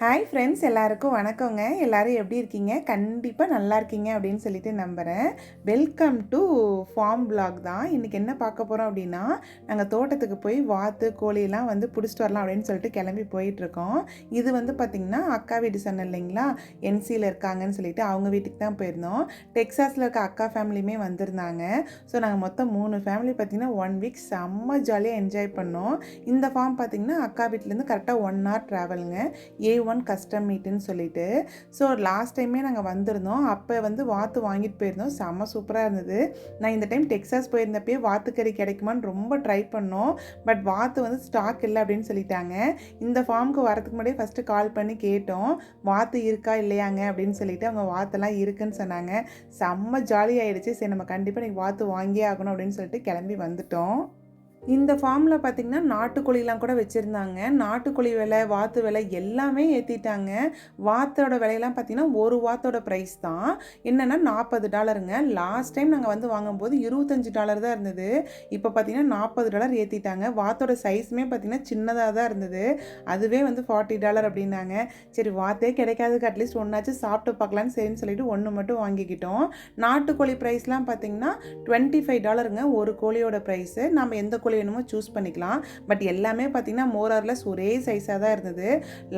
Hi friends எல்லாருக்கும் வணக்கங்க. எல்லோரும் எப்படி இருக்கீங்க? கண்டிப்பாக நல்லா இருக்கீங்க அப்படின்னு சொல்லிட்டு நம்புகிறேன் வெல்கம் டு ஃபார்ம் பிளாக் தான். இன்றைக்கி என்ன பார்க்க போகிறோம் அப்படின்னா நாங்கள் தோட்டத்துக்கு போய் வாத்து கோழிலாம் வந்து பிடிச்சிட்டு வரலாம் அப்படின்னு சொல்லிட்டு கிளம்பி போயிட்டுருக்கோம் இது வந்து பார்த்திங்கன்னா அக்கா வீட்டு சொன்ன இல்லைங்களா? என்சியில் இருக்காங்கன்னு சொல்லிட்டு அவங்க வீட்டுக்கு தான் போயிருந்தோம். டெக்ஸாஸில் இருக்க அக்கா ஃபேமிலியுமே வந்திருந்தாங்க. ஸோ நாங்கள் மொத்தம் மூணு ஃபேமிலி பார்த்திங்கன்னா ஒன் வீக் செம்ம ஜாலியாக என்ஜாய் பண்ணோம். இந்த ஃபார்ம் பார்த்திங்கன்னா அக்கா வீட்டிலேருந்து கரெக்டாக ஒன் ஹவர் ட்ராவலுங்க ஏ ஒன் கஸ்டம் மீட்டுன்னு சொல்லிட்டு. ஸோ லாஸ்ட் டைமே நாங்கள் வந்திருந்தோம். அப்போ வந்து வாத்து வாங்கிட்டு போயிருந்தோம். செம்ம சூப்பராக இருந்தது. நான் இந்த டைம் டெக்ஸாஸ் போயிருந்தப்பயே வாத்துக்கறி கிடைக்குமான்னு ரொம்ப ட்ரை பண்ணோம். பட் வாத்து வந்து ஸ்டாக் இல்லை அப்படின்னு சொல்லிட்டாங்க. இந்த ஃபார்முக்கு வரதுக்கு முன்னாடியே ஃபஸ்ட்டு கால் பண்ணி கேட்டோம். வாத்து இருக்கா இல்லையாங்க அப்படின்னு சொல்லிட்டு அவங்க வாத்தெல்லாம் இருக்குன்னு சொன்னாங்க. செம்ம ஜாலி ஆயிடுச்சு. சரி நம்ம கண்டிப்பாக நீங்கள் வாத்து வாங்கியே ஆகணும் அப்படின்னு சொல்லிட்டு கிளம்பி வந்துட்டோம். இந்த ஃபார்மில் பார்த்திங்கன்னா நாட்டுக்கோழிலாம் கூட வச்சுருந்தாங்க. நாட்டுக்கோழி விலை வாத்து விலை எல்லாமே ஏற்றிட்டாங்க வாத்தோட விலையெல்லாம் பார்த்திங்கன்னா ஒரு வாத்தோட ப்ரைஸ் தான். என்னென்னா நாற்பது டாலருங்க. லாஸ்ட் டைம் நாங்கள் வந்து வாங்கும்போது இருபத்தஞ்சி டாலர் தான் இருந்தது. இப்போ பார்த்திங்கன்னா நாற்பது டாலர் ஏற்றிட்டாங்க வாத்தோட சைஸுமே பார்த்திங்கன்னா சின்னதாக தான் இருந்தது. அதுவே வந்து ஃபார்ட்டி டாலர் அப்படின்னாங்க. சரி வாத்தே கிடைக்காதுக்கு அட்லீஸ்ட் ஒன்றாச்சும் சாப்பிட்டு பார்க்கலான்னு சரின்னு சொல்லிட்டு ஒன்று மட்டும் வாங்கிக்கிட்டோம். நாட்டுக்கோழி ப்ரைஸ்லாம் பார்த்திங்கன்னா டுவெண்ட்டி ஃபைவ் டாலருங்க ஒரு கோழியோட ப்ரைஸு நம்ம எந்த கோழி வேணுமோ சூஸ் பண்ணிக்கலாம். பட் எல்லாமே பார்த்திங்கன்னா மோரார்லஸ் ஒரே சைஸாக தான் இருந்தது.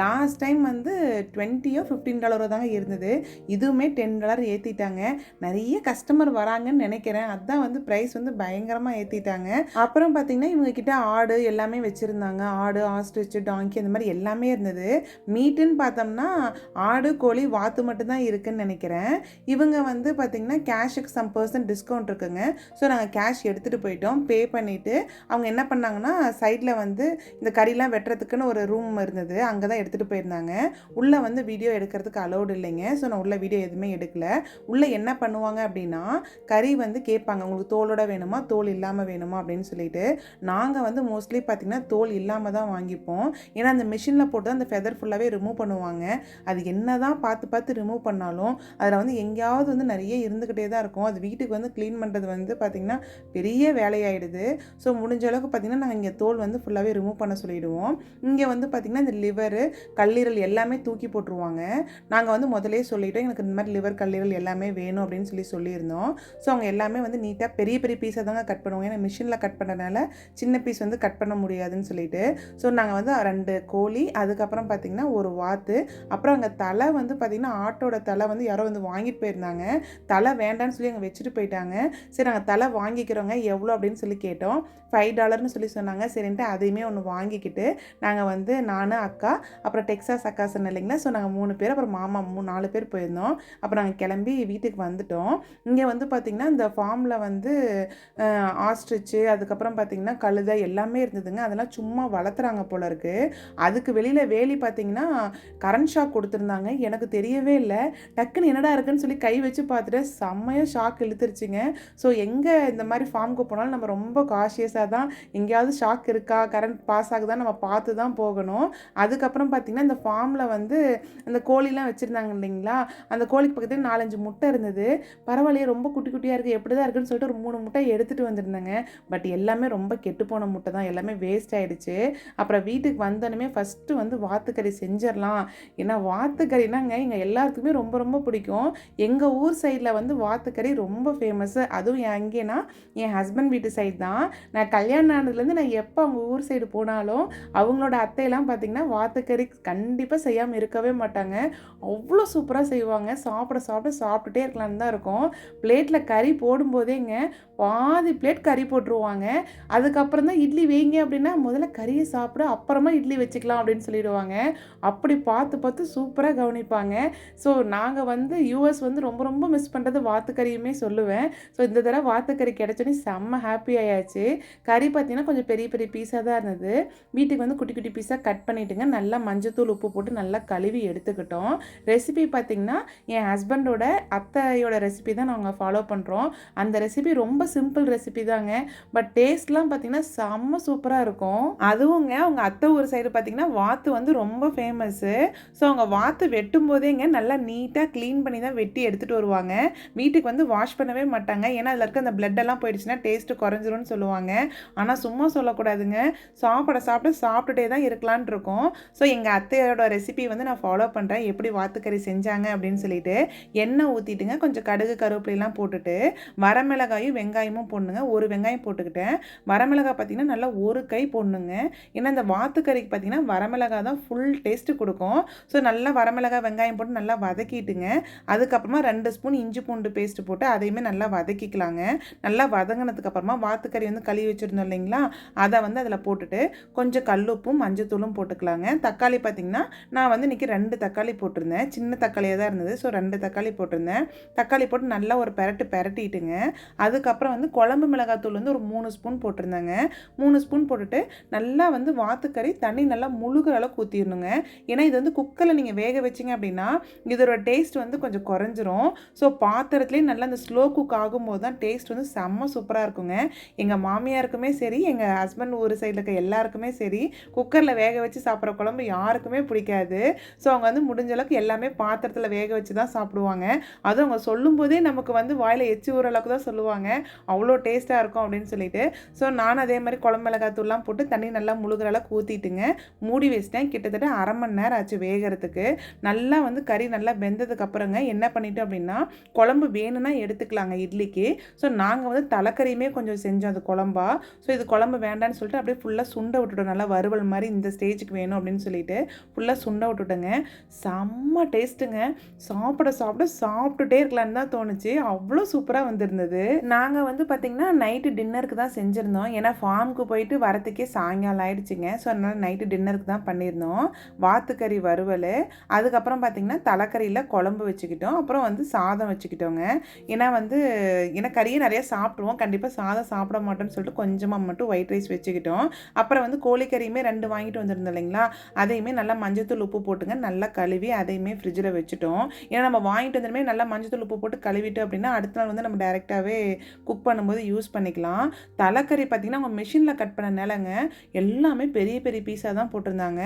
லாஸ்ட் டைம் வந்து டுவெண்ட்டியோ ஃபிஃப்டீன் டாலரோ தாங்க இருந்தது. இதுவுமே டென் டாலர் ஏற்றிட்டாங்க நிறைய கஸ்டமர் வராங்கன்னு நினைக்கிறேன். அதுதான் வந்து ப்ரைஸ் வந்து பயங்கரமாக ஏற்றிட்டாங்க அப்புறம் பார்த்திங்கன்னா இவங்க கிட்ட ஆடு எல்லாமே வச்சுருந்தாங்க. ஆடு ஆஸ்ட்ரிச் டாங்கி அந்த மாதிரி எல்லாமே இருந்தது. மீட்டுன்னு பார்த்தோம்னா ஆடு கோழி வாத்து மட்டும்தான் இருக்குன்னு நினைக்கிறேன். இவங்க வந்து பார்த்திங்கன்னா கேஷுக்கு சம் பர்சன்ட் டிஸ்கவுண்ட் இருக்குங்க. ஸோ நாங்கள் கேஷ் எடுத்துகிட்டு போயிட்டோம். பே பண்ணிவிட்டு அவங்க என்ன பண்ணாங்கன்னா சைடில் வந்து இந்த கறிலாம் வெட்டுறதுக்குன்னு ஒரு ரூம் இருந்தது. அங்கே தான் எடுத்துகிட்டு போயிருந்தாங்க. உள்ளே வந்து வீடியோ எடுக்கிறதுக்கு அலௌடு இல்லைங்க. ஸோ நான் உள்ளே வீடியோ எதுவுமே எடுக்கல. உள்ளே என்ன பண்ணுவாங்க அப்படின்னா கறி வந்து கேட்பாங்க. உங்களுக்கு தோலோட வேணுமா? தோல் இல்லாமல் வேணுமா? அப்படின்னு சொல்லிட்டு நாங்கள் வந்து மோஸ்ட்லி பார்த்திங்கன்னா தோல் இல்லாமல் தான் வாங்கிப்போம். ஏன்னா அந்த மிஷினில் போட்டு அந்த ஃபெதர் ஃபுல்லாகவே ரிமூவ் பண்ணுவாங்க. அது என்ன தான் பார்த்து பார்த்து ரிமூவ் பண்ணாலும் அதில் வந்து எங்கேயாவது வந்து நிறைய இருந்துக்கிட்டே தான் இருக்கும். அது வீட்டுக்கு வந்து க்ளீன் பண்ணுறது வந்து பார்த்திங்கன்னா பெரிய வேலையாயிடுது. ஸோ முடிஞ்ச அளவுக்கு பார்த்திங்கன்னா நாங்கள் இங்கே தோல் வந்து ஃபுல்லாகவே ரிமூவ் பண்ண சொல்லிவிடுவோம் இங்கே வந்து பார்த்திங்கன்னா இந்த லிவரு கல்லீரல் எல்லாமே தூக்கி போட்டுருவாங்க. நாங்கள் வந்து முதலே சொல்லிட்டோம் எனக்கு இந்த மாதிரி லிவர் கல்லீரல் எல்லாமே வேணும் அப்படின்னு சொல்லி சொல்லியிருந்தோம். ஸோ அவங்க எல்லாமே வந்து நீட்டாக பெரிய பெரிய பீஸாக தாங்க கட் பண்ணுவோம் ஏன்னா மிஷினில் கட் பண்ணுறதுனால சின்ன பீஸ் வந்து கட் பண்ண முடியாதுன்னு சொல்லிட்டு. ஸோ நாங்கள் வந்து ரெண்டு கோழி அதுக்கப்புறம் பார்த்திங்கன்னா ஒரு வாத்து அப்புறம் அங்கே தலை வந்து பார்த்திங்கன்னா ஆட்டோட தலை வந்து யாரோ வந்து வாங்கிட்டு போயிருந்தாங்க. தலை வேண்டான்னு சொல்லி அங்கே வச்சுட்டு போயிட்டாங்க. சரி நாங்கள் தலை வாங்கிக்கிறோங்க எவ்வளோ அப்படின்னு சொல்லி கேட்டோம். ஃபைவ் டாலர்னு சொல்லி சொன்னாங்க. சரின்ட்டு அதையுமே ஒன்று வாங்கிக்கிட்டு நாங்கள் வந்து நான் அக்கா அப்புறம் டெக்ஸாஸ் அக்கா இல்லைங்களா? ஸோ நாங்கள் மூணு பேர் அப்புறம் மாமா மூணு நாலு பேர் போயிருந்தோம். அப்புறம் நாங்கள் கிளம்பி வீட்டுக்கு வந்துட்டோம். இங்கே வந்து பார்த்திங்கன்னா இந்த ஃபார்மில் வந்து ஆஸ்ட்ரிச்சு அதுக்கப்புறம் பார்த்திங்கன்னா கழுதை எல்லாமே இருந்ததுங்க. அதெல்லாம் சும்மா வளர்த்துறாங்க போல இருக்குது அதுக்கு வெளியில் வேலி பார்த்திங்கன்னா கரண்ட் ஷாக் கொடுத்துருந்தாங்க. எனக்கு தெரியவே இல்லை. டக்குன்னு என்னடா இருக்குன்னு சொல்லி கை வச்சு பார்த்துட்டு செம்மையாக ஷாக் இழுத்துருச்சுங்க. ஸோ எங்கே இந்த மாதிரி ஃபார்முக்கு போனாலும் நம்ம ரொம்ப காஷியஸாக தான். எங்கேயாவது ஷாக் இருக்கா? கரண்ட் பாஸ் ஆகுதா? நம்ம பார்த்து தான் போகணும். அதுக்கப்புறம் பார்த்திங்கன்னா இந்த ஃபார்மில் வந்து அந்த கோழிலாம் வச்சுருந்தாங்க இல்லைங்களா? அந்த கோழிக்கு பக்கத்தில் நாலஞ்சு முட்டை இருந்தது. பரவாயில்லையே ரொம்ப குட்டி குட்டியாக இருக்குது எப்படி தான் இருக்குன்னு சொல்லிட்டு ஒரு மூணு முட்டை எடுத்துகிட்டு வந்திருந்தாங்க. பட் எல்லாமே ரொம்ப கெட்டுப்போன முட்டை தான். எல்லாமே வேஸ்ட் ஆகிடுச்சு அப்புறம் வீட்டுக்கு வந்தோடனே ஃபஸ்ட்டு வந்து வாத்துக்கறி செஞ்சிடலாம். ஏன்னா வாத்துக்கறினாங்க. இங்கே எல்லாத்துக்குமே ரொம்ப ரொம்ப பிடிக்கும். எங்கள் ஊர் சைடில் வந்து வாத்துக்கறி ரொம்ப ஃபேமஸ்ஸு அதுவும் எங்கேனா என் ஹஸ்பண்ட் வீட்டு சைடு தான். நான் கல்யாணம் ஆனதுலேருந்து நான் எப்போ அவங்க ஊர் சைடு போனாலும் அவங்களோட அத்தையெல்லாம் பார்த்திங்கன்னா வாத்துக்கறி கண்டிப்பாக செய்யாமல் இருக்கவே மாட்டாங்க. அவ்வளோ சூப்பராக செய்வாங்க. சாப்பிட சாப்பிட சாப்பிட்டுட்டே இருக்கலான்னு தான் இருக்கும். பிளேட்டில் கறி போடும்போதேங்க பாதி பிளேட் கறி போட்டுருவாங்க. அதுக்கப்புறம் தான் இட்லி வைங்க அப்படின்னா முதல்ல கறியை சாப்பிட அப்புறமா இட்லி வச்சுக்கலாம் அப்படின்னு சொல்லிடுவாங்க. அப்படி பார்த்து பார்த்து சூப்பராக கவனிப்பாங்க. ஸோ நாங்கள் வந்து யூஎஸ் வந்து ரொம்ப ரொம்ப மிஸ் பண்ணுறது வாத்துக்கறியுமே சொல்லுவேன். ஸோ இந்த தடவை வாத்துக்கறி கிடச்சோன்னே செம்ம ஹாப்பி ஆயாச்சு. கறி பார்த்தீங்கன்னா கொஞ்சம் பெரிய பெரிய பீஸாக தான் இருந்தது. வீட்டுக்கு வந்து குட்டி குட்டி பீஸாக கட் பண்ணிவிட்டுங்க நல்லா மஞ்சத்தூள் உப்பு போட்டு நல்லா கழுவி எடுத்துக்கிட்டோம். ரெசிபி பார்த்திங்கன்னா என் ஹஸ்பண்டோட அத்தையோட ரெசிபி தான் நாங்கள் ஃபாலோ பண்ணுறோம் அந்த ரெசிபி ரொம்ப சிம்பிள் ரெசிபி தாங்க. பட் டேஸ்ட்லாம் பார்த்திங்கன்னா செம்ம சூப்பராக இருக்கும். அதுவுங்க அவங்க அத்தை ஊர் சைடு பார்த்திங்கன்னா வாத்து வந்து ரொம்ப ஃபேமஸ்ஸு ஸோ அவங்க வாத்து வெட்டும் போதேங்க நல்லா நீட்டாக க்ளீன் பண்ணி தான் வெட்டி எடுத்துகிட்டு வருவாங்க. வீட்டுக்கு வந்து வாஷ் பண்ணவே மாட்டாங்க. ஏன்னா அதில் இருக்க அந்த பிளட்டெல்லாம் போயிடுச்சுன்னா டேஸ்ட்டு குறைஞ்சிரும்னு சொல்லுவாங்க. ஆனால் சும்மா சொல்லக்கூடாதுங்க. சாப்பிட சாப்பிட சாப்பிட்டுட்டே தான் இருக்கலான் இருக்கோம். ஸோ எங்கள் அத்தையோட ரெசிபி வந்து நான் ஃபாலோ பண்ணுறேன் எப்படி வாத்துக்கறி செஞ்சாங்க அப்படின்னு சொல்லிட்டு எண்ணெய் ஊற்றிட்டுங்க கொஞ்சம் கடுகு கருவேப்பிலாம் போட்டுட்டு வரமிளகாயும் வெங்காயமும் போடணுங்க. ஒரு வெங்காயம் போட்டுக்கிட்டேன். வரமிளகாய் பார்த்திங்கன்னா நல்லா ஒரு கை போடணுங்க. ஏன்னா இந்த வாத்துக்கறிக்கு பார்த்திங்கன்னா வரமிளகாய் தான் ஃபுல் டேஸ்ட்டு கொடுக்கும். ஸோ நல்லா வரமிளகாய் வெங்காயம் போட்டு நல்லா வதக்கிட்டுங்க. அதுக்கப்புறமா ரெண்டு ஸ்பூன் இஞ்சி பூண்டு பேஸ்ட்டு போட்டு அதையுமே நல்லா வதக்கிக்கலாங்க. நல்லா வதங்கினதுக்கப்புறமா வாத்துக்கறி வந்து கழுவி வச்சுருந்தோம் இல்லைங்களா? அதை வந்து அதில் போட்டுட்டு கொஞ்சம் கல்லுப்பும் மஞ்சத்தூளும் போட்டுக்கலாங்க. தக்காளி பார்த்திங்கன்னா நான் வந்து இன்றைக்கி ரெண்டு தக்காளி போட்டிருந்தேன். சின்ன தக்காளியாக தான் இருந்தது. ஸோ ரெண்டு தக்காளி போட்டிருந்தேன். தக்காளி போட்டு நல்லா ஒரு பெரட்டு பெரட்டிட்டுங்க. அதுக்கப்புறம் வந்து குழம்பு மிளகாத்தூள் வந்து ஒரு மூணு ஸ்பூன் போட்டிருந்தேங்க. மூணு ஸ்பூன் போட்டுட்டு நல்லா வந்து வாத்துக்கறி தண்ணி நல்லா முழுகிற அளவுக்கு ஊற்றிடணுங்க ஏன்னா இது வந்து குக்கரில் நீங்கள் வேக வச்சிங்க அப்படின்னா இதோட டேஸ்ட் வந்து கொஞ்சம் குறைஞ்சிரும். ஸோ பாத்திரத்துலேயே நல்லா அந்த ஸ்லோ குக் ஆகும்போது தான் டேஸ்ட் வந்து செம்ம சூப்பராக இருக்குங்க. எங்கள் மாமியாருக்குமே சரி எங்கள் ஹஸ்பண்ட் ஊர் சைடில் இருக்க எல்லாருக்குமே சரி குக்கரில் வேக வச்சு சாப்பிட்ற குழம்பு யாருக்குமே பிடிக்காது. ஸோ அவங்க வந்து முடிஞ்ச அளவுக்கு எல்லாமே பாத்திரத்தில் வேக வச்சு தான் சாப்பிடுவாங்க. அதுவும் அவங்க சொல்லும்போதே நமக்கு வந்து வாயில் எச்சி ஊற அளவுக்கு தான் சொல்லுவாங்க. அவ்வளோ டேஸ்ட்டாக இருக்கும் அப்படின்னு சொல்லிட்டு. ஸோ நான் அதே மாதிரி குழம்பு மிளகாத்தூள்லாம் போட்டு தண்ணி நல்லா முழுகிற அளவுக்கு ஊற்றிட்டுங்க மூடி வச்சிட்டேன். கிட்டத்தட்ட அரை மணி நேரம் ஆச்சு வேகிறதுக்கு. நல்லா வந்து கறி நல்லா வெந்ததுக்கு அப்புறங்க என்ன பண்ணிட்டோம் அப்படின்னா குழம்பு வேணும்னா எடுத்துக்கலாங்க இட்லிக்கு. ஸோ நாங்கள் வந்து தலைக்கறியுமே கொஞ்சம் செஞ்சோம் அது குழம்பா. ஸோ இது குழம்பு வேண்டான்னு சொல்லிட்டு அப்படியே ஃபுல்லாக சுண்டை விட்டுட்டோம். நல்லா வறுவல் மாதிரி இந்த ஸ்டேஜுக்கு வேணும் அப்படின்னு சொல்லிட்டு ஃபுல்லாக சுண்டை விட்டுட்டோங்க. செம்ம டேஸ்ட்டுங்க சாப்பிட சாப்பிட சாப்பிட்டுட்டே இருக்கலான்னு தான் தோணுச்சு. அவ்வளோ சூப்பராக வந்திருந்தது. நாங்கள் வந்து பார்த்திங்கன்னா நைட்டு டின்னருக்கு தான் செஞ்சுருந்தோம். ஏன்னா ஃபார்முக்கு போயிட்டு வரத்துக்கே சாயங்காலம் ஆயிடுச்சுங்க. ஸோ அதனால் நைட்டு டின்னருக்கு தான் பண்ணியிருந்தோம். வாத்துக்கறி வறுவல் அதுக்கப்புறம் பார்த்திங்கன்னா தலைக்கறியில் குழம்பு வச்சுக்கிட்டோம். அப்புறம் வந்து சாதம் வச்சுக்கிட்டோங்க. ஏன்னா வந்து ஏன்னா கறியை நிறையா சாப்பிட்ருவோம் கண்டிப்பாக சாதம் சாப்பிட மாட்டோம்னு சொல்லிட்டு கொஞ்சமாக மட்டும் ஒயிட் ரைஸ் வச்சுக்கிட்டோம். அப்புறம் வந்து கோழிக்கறியுமே ரெண்டு வாங்கிட்டு வந்திருந்தோம் இல்லைங்களா? அதையுமே நல்லா மஞ்சத்தூள் உப்பு போட்டுங்க. நல்லா கழுவி அதையுமே ஃப்ரிட்ஜில் வச்சுட்டோம். ஏன்னா நம்ம வாங்கிட்டு வந்ததுமே நல்லா மஞ்சத்தூள் உப்பு போட்டு கழுவிட்டோம் அப்படின்னா அடுத்த நாள் வந்து நம்ம டேரெக்டாகவே குக் பண்ணும்போது யூஸ் பண்ணிக்கலாம். தலைக்கறி பார்த்திங்கன்னா அவங்க மிஷினில் கட் பண்ண நிலங்க. எல்லாமே பெரிய பெரிய பீஸாக தான் போட்டிருந்தாங்க.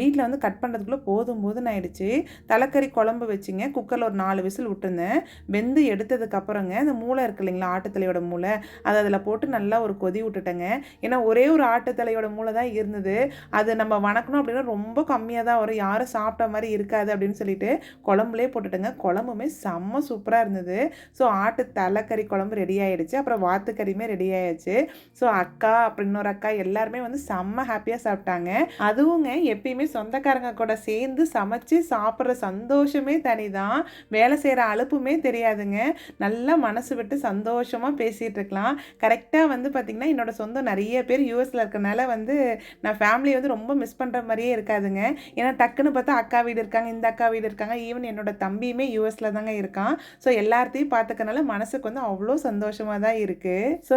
வீட்டில் வந்து கட் பண்ணுறதுக்குள்ளே போதும் போதுன்னு ஆயிடுச்சு. தலைக்கறி குழம்பு வச்சுங்க. குக்கரில் ஒரு நாலு விசில் விட்டுருந்தேன். வெந்து எடுத்ததுக்கப்புறங்க இந்த மூளை இருக்கு இல்லைங்களா? ஆட்டுத்தலையோட மூளை. அதை அதில் போட்டு நல்லா ஒரு கொதி விட்டுட்டேங்க. ஏன்னா ஒரே ஒரு ஆட்டுத்தலையோட மூளை தான் இருந்தது. அது நம்ம வணக்கணும் அப்படின்னா ரொம்ப கம்மியாக தான் வரும். யாரும் சாப்பிட்ட மாதிரி இருக்காது அப்படின்னு சொல்லிட்டு குழம்புலேயே போட்டுட்டேங்க. குழம்புமே செம்ம சூப்பராக இருந்தது. ஸோ ஆட்டு தலைக்கறி குழம்பு ரெடி ஆகிடுச்சு அப்புறம் வாத்துக்கறியுமே ரெடி ஆயிடுச்சு ஸோ அக்கா அப்புறம் இன்னொரு அக்கா எல்லாருமே வந்து செம்ம ஹாப்பியாக சாப்பிட்டாங்க. அதுவுங்க எப்பயுமே சொந்தக்காரங்க கூட சேர்ந்து சமைச்சு சாப்பிட்ற சந்தோஷமே தனி தான் வேலை செய்கிற அலுப்புமே தெரியாதுங்க. நல்லா மனசு விட்டு சந்தோஷமாக பேசிகிட்டு இருக்கலாம். கரெக்டாக வந்து பார்த்திங்கன்னா என்னோட சொந்தம் நிறைய பேர் யூஎஸில் இருக்கனால வந்து நான் ஃபேமிலியை வந்து ரொம்ப மிஸ் பண்ணுற மாதிரியே இருக்காதுங்க. ஏன்னா டக்குன்னு பார்த்தா அக்கா வீடு இருக்காங்க இந்த அக்கா வீடு இருக்காங்க. ஈவன் என்னோட தம்பியுமே யூஎஸில் தாங்க இருக்கான். ஸோ எல்லாத்தையும் பார்த்துக்கனால மனசுக்கு வந்து அவ்வளோ சந்தோஷமாக தான் இருக்குது ஸோ